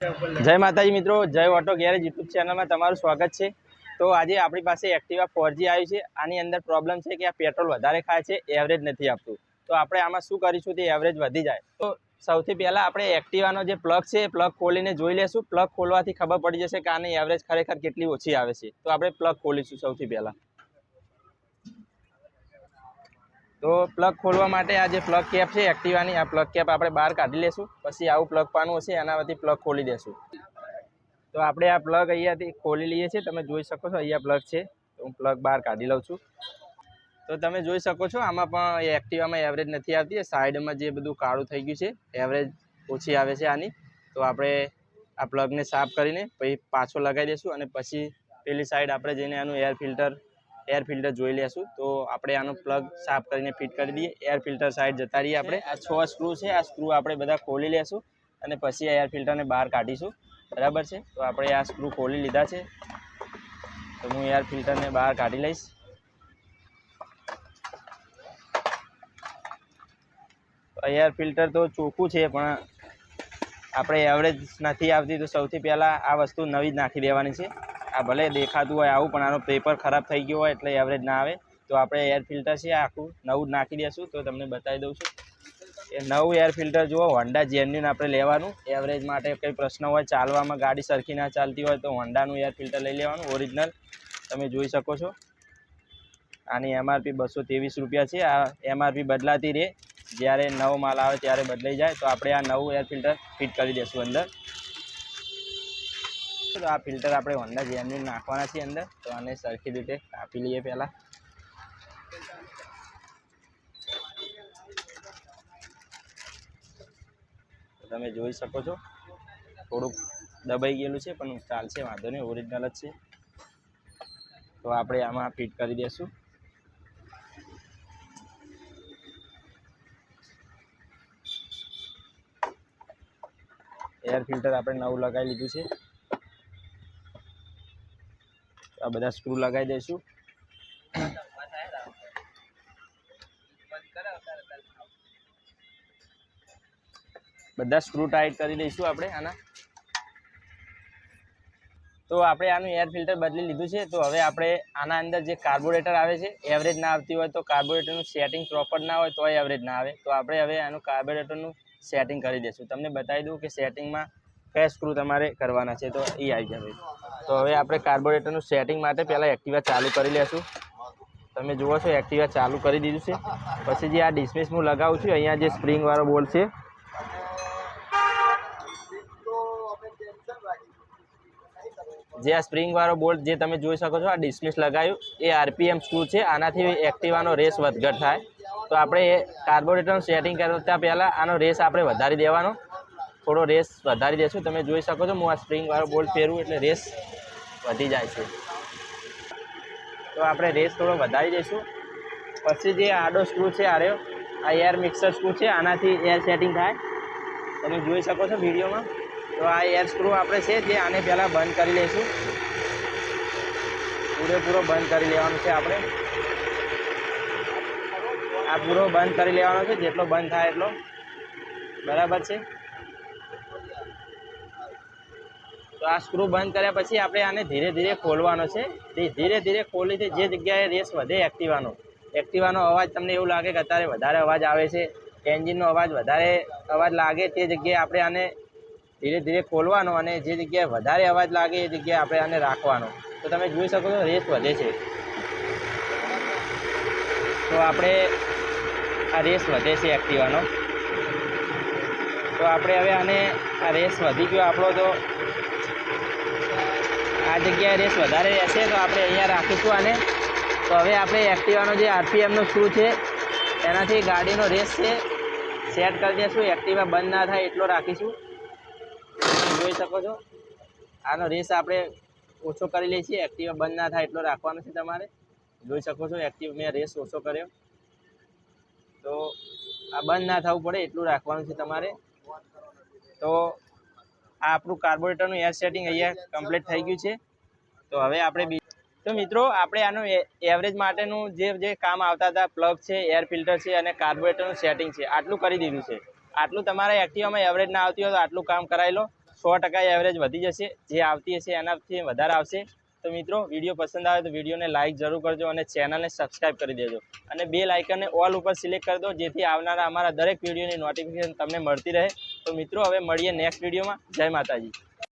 જય માતાજી મિત્રો, જય ઓટો ગેરેજ યુટ્યુબ ચેનલમાં તમારું સ્વાગત છે. તો આજે આપણી પાસે એક્ટિવા ફોરજી આવ્યું છે. આની અંદર પ્રોબ્લેમ છે કે આ પેટ્રોલ વધારે ખાય છે એવરેજ નથી આપતું. તો આપણે આમાં શું કરીશું? તે એવરેજ વધી જાય. તો સૌથી પહેલાં આપણે એક્ટિવાનો જે પ્લગ છે એ પ્લગ ખોલીને જોઈ લેશું. પ્લગ ખોલવાથી ખબર પડી જશે કે આની એવરેજ ખરેખર કેટલી ઓછી આવે છે. તો આપણે પ્લગ ખોલીશું સૌથી પહેલાં. તો પ્લગ ખોલવા માટે આ જે પ્લગ કેપ છે એક્ટિવાની આ પ્લગ કેપ આપણે બહાર કાઢી લેશું. પછી આવું પ્લગ પાનું હશે, એનામાંથી પ્લગ ખોલી દેશું. તો આપણે આ પ્લગ અહીંયાથી ખોલી લઈએ છીએ. તમે જોઈ શકો છો, અહીંયા પ્લગ છે. તો હું પ્લગ બહાર કાઢી લઉં છું. તો તમે જોઈ શકો છો, આમાં પણ એક્ટિવામાં એવરેજ નથી આવતી. સાઈડમાં જે બધું કાળું થઈ ગયું છે એવરેજ ઓછી આવે છે આની. તો આપણે આ પ્લગને સાફ કરીને પછી પાછો લગાવી દઈશું અને પછી પેલી સાઈડ આપણે જઈને આનું એર ફિલ્ટર એર ફિલ્ટર જોઈ લેશું. તો આપણે આનો પ્લગ સાફ કરીને ફિટ કરી દઈએ. એર ફિલ્ટર સાઈડ જતા રહીએ આપણે. આ છ સ્ક્રૂ છે. આ સ્ક્રૂ આપણે બધા ખોલી લેશું અને પછી આ એર ફિલ્ટરને બહાર કાઢીશું. બરાબર છે? તો આપણે આ સ્ક્રૂ ખોલી લીધા છે. તો હું એર ફિલ્ટરને બહાર કાઢી લઈશ. એર ફિલ્ટર તો ચોખ્ખું છે, પણ આપણે એવરેજ નથી આવતી. તો સૌથી પહેલાં આ વસ્તુ નવી જ નાખી દેવાની છે. આ ભલે દેખાતું હોય આવું, પણ આનો પેપર ખરાબ થઈ ગયો હોય એટલે એવરેજ ના આવે. તો આપણે એર ફિલ્ટર છે આખું, નવું નાખી દઈશું તો તમને બતાવી દઉં છું. એ નવું એર ફિલ્ટર જુઓ હોન્ડા જેન્યુન આપણે લેવાનું. એવરેજ માટે કંઈ પ્રશ્ન હોય, ચાલવામાં ગાડી સરખી ના ચાલતી હોય, તો હોન્ડાનું એર ફિલ્ટર લઈ લેવાનું ઓરિજિનલ તમે જોઈ શકો છો. આની એમઆરપી બસો ત્રેવીસ રૂપિયા છે. આ એમઆરપી બદલાતી રહે. જ્યારે નવો માલ આવે ત્યારે બદલાઈ જાય. તો આપણે આ નવું એર ફિલ્ટર ફિટ કરી દઈશું અંદર. તો આ ફિલ્ટર આપણે હોન્ડા જેન્યુન નાખવાના છે અંદર. તો આને સરખી રીતે કાપી લઈએ પહેલાં. તમે જોઈ શકો છો, થોડુંક દબાઈ ગયેલું છે, પણ ચાલશે, વાંધો નહીં ઓરિજિનલ જ છે. તો આપણે આમાં ફિટ કરી દઈશું એર ફિલ્ટર આપણે નવું લગાવી લીધું છે. આ બધા સ્ક્રૂ લગાવી દઈશું. બધા સ્ક્રૂ ટાઈટ કરી દઈશું આપણે, આના. તો આપણે આનું એર ફિલ્ટર બદલી લીધું છે, તો હવે આપણે આના અંદર જે કાર્બોરેટર આવે છે એવરેજ ના આવતી હોય તો કાર્બોરેટરનું સેટિંગ પ્રોપર ના હોય તોય એવરેજ ના આવે. તો આપણે હવે આનું કાર્બોરેટરનું સેટિંગ કરી દઈશું. તમને બતાવી દઉં કે સેટિંગમાં કયા સ્ક્રૂ તમારે કરવાના છે તો એ આવી જાય તો હવે આપણે કાર્બોરેટરનું સેટિંગ માટે પહેલાં એક્ટિવા ચાલુ કરી લેશું. તમે જુઓ છો એક્ટિવા ચાલુ કરી દીધું છે. પછી જે આ ડિસ્મિસ હું લગાવું છું, અહીંયા જે સ્પ્રિંગવાળો બોલ્ટ છે. જે આ સ્પ્રિંગ વાળો બોલ્ટ જે તમે જોઈ શકો છો, આ ડિસ્મિસ લગાવ્યું એ આરપીએમ સ્ક્રૂ છે, આનાથી એક્ટિવાનો રેસ વધઘટ થાય. તો આપણે એ કાર્બોરેટરનું સેટિંગ કરતા પહેલાં આનો રેસ આપણે વધારી દેવાનો. થોડો રેસ વધારી દેશું. તમે જોઈ શકો છો, હું આ સ્પ્રિંગવાળો બોલ ફેરવું એટલે રેસ વધી જાય છે. તો આપણે રેસ થોડો વધારી દઈશું. પછી જે આડો સ્ક્રૂ છે આર્યો આ એર મિક્સર સ્ક્રૂ છે, આનાથી એર સેટિંગ થાય. તમે જોઈ શકો છો વિડીયોમાં. તો આ એર સ્ક્રૂ આપણે છે જે આને પહેલાં બંધ કરી લઈશું. પૂરેપૂરો બંધ કરી લેવાનો છે આપણે. આ પૂરો બંધ કરી લેવાનો છે, જેટલો બંધ થાય એટલો. બરાબર છે? તો આ સ્ક્રૂ બંધ કર્યા પછી આપણે આને ધીરે ધીરે ખોલવાનો છે. તે ધીરે ધીરે ખોલીથી જે જગ્યાએ રેસ વધે એક્ટિવાનો. એક્ટિવાનો અવાજ તમને એવું લાગે કે અત્યારે વધારે અવાજ આવે છે. એન્જિનનો અવાજ વધારે અવાજ લાગે તે જગ્યાએ આપણે આને ધીરે ધીરે ખોલવાનો અને જે જગ્યાએ વધારે અવાજ લાગે એ જગ્યાએ આપણે આને રાખવાનો. તો તમે જોઈ શકો છો રેસ વધે છે. તો આપણે આ રેસ વધે છે એક્ટિવાનો. તો આપણે હવે આને આ રેસ વધી ગયો આપણો તો આ જગ્યાએ રેસ વધારે રહેશે તો આપણે અહીંયા રાખીશું આને. તો હવે આપણે એક્ટિવાનો જે આરપીએમનો શૂ છે, એનાથી ગાડીનો રેસ છે. સેટ કરી દઈશું એક્ટિવા બંધ ના થાય એટલો રાખીશું. જોઈ શકો છો. આનો રેસ આપણે ઓછો કરી લઈએ છીએ એક્ટિવા બંધ ના થાય એટલો રાખવાનો છે તમારે. જોઈ શકો છો એક્ટિવ મેં રેસ ઓછો કર્યો. તો આ બંધ ના થવું પડે એટલું રાખવાનું છે તમારે. તો આ આપણું કાર્બોરેટરનું એર સેટિંગ અહીંયા કમ્પ્લીટ થઈ ગયું છે. તો હવે આપણે તો મિત્રો, આપણે આનું એવરેજ માટેનું જે જે કામ આવતા હતા પ્લગ છે એર ફિલ્ટર છે અને કાર્બોરેટરનું સેટિંગ છે, આટલું કરી દીધું છે. આટલું તમારા એક્ટિવામાં એવરેજ ના આવતી હોય તો આટલું કામ કરાવી લો. સો ટકા એવરેજ વધી જશે. જે આવતી હશે એનાથી વધારે આવશે. તો મિત્રો, વીડિયો પસંદ આવે તો વિડીયોને લાઇક જરૂર કરજો અને ચેનલને સબસ્ક્રાઇબ કરી દેજો. અને બે લાઇકનને ઓલ ઉપર સિલેક્ટ કરી દો, જેથી આવનારા અમારા દરેક વિડીયોની નોટિફિકેશન તમને મળતી રહે. તો મિત્રો હવે મળીએ નેક્સ્ટ વિડીયોમાં જય માતાજી.